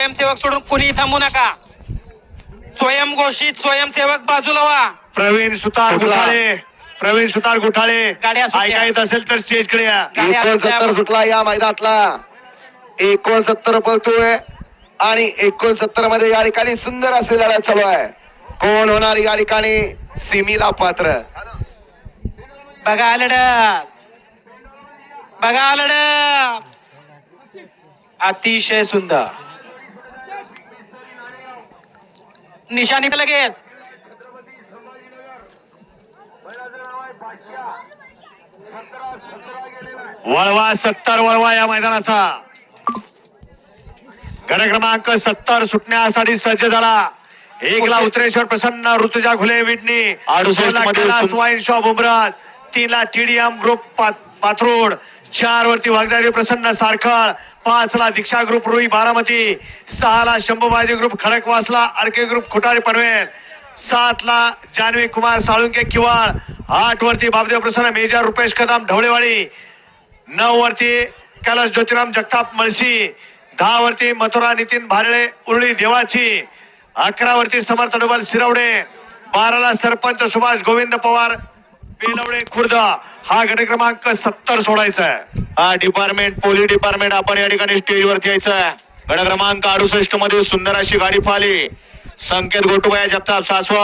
स्वयंसेवक सोडून कुणी थांबू नका. स्वयंघोषित स्वयंसेवक बाजूला व्हा प्रवीण सुतार सुटला. गुठाळे. प्रवीण सुतार गुठाळे. गाड्या सुटल्या. ऐका येत असेल तर स्टेजकडे या. एकोणसत्तर आपल्या- सुटला या मैदानातला. एकोणसत्तर पळतोय आणि एकोणसत्तरमध्ये या ठिकाणी सुंदर असे लढाई चालू आहे. कोण होणार या ठिकाणी? सिमीला पात्र. बघा लढत. बघा लढत. अतिशय सुंदर. निशाणी लगेच. वळवा सत्तर वळवा या मैदानाचा. गड क्रमांक सत्तर सुटण्यासाठी सज्ज झाला. एक ला उत्तरेश्वर प्रसन्न ऋतुजा घुले विडणी. अडुसष्ट दोन ला मध्ये कैलास सुन- वाईन शॉप उमराज तीन ला टीडीएम ग्रुप पाथरोड. चार वरती वागजारी प्रसन्न सारखळ पाच ला दीक्षा ग्रुप रुई बारामती सहा ला शंभूबाजी ग्रुप खडकवासला अर्के ग्रुप खुटारी पनवेल सात ला जानवी कुमार साळुंके किवाळ आठ वरती बाबदेव प्रसन्न मेजर रुपेश कदम ढवळेवाडी नऊ वरती कैलास ज्योतिराम जगताप मळशी दहा वरती मथुरा नितीन भारळे उरळी देवाची अकरा वरती समर्थ डोबल शिरवडे बाराला सरपंच सुभाष गोविंद पवार बेलवडे खुर्द. हा गट क्रमांक सत्तर सोडायचा आहे हा डिपार्टमेंट पोलीस डिपार्टमेंट आपण या ठिकाणी स्टेजवरती यायचं आहे गट क्रमांक अडुसष्टमध्ये सुंदर अशी गाडी पाहिली. संकेत गोटुबाया जगताप सासवा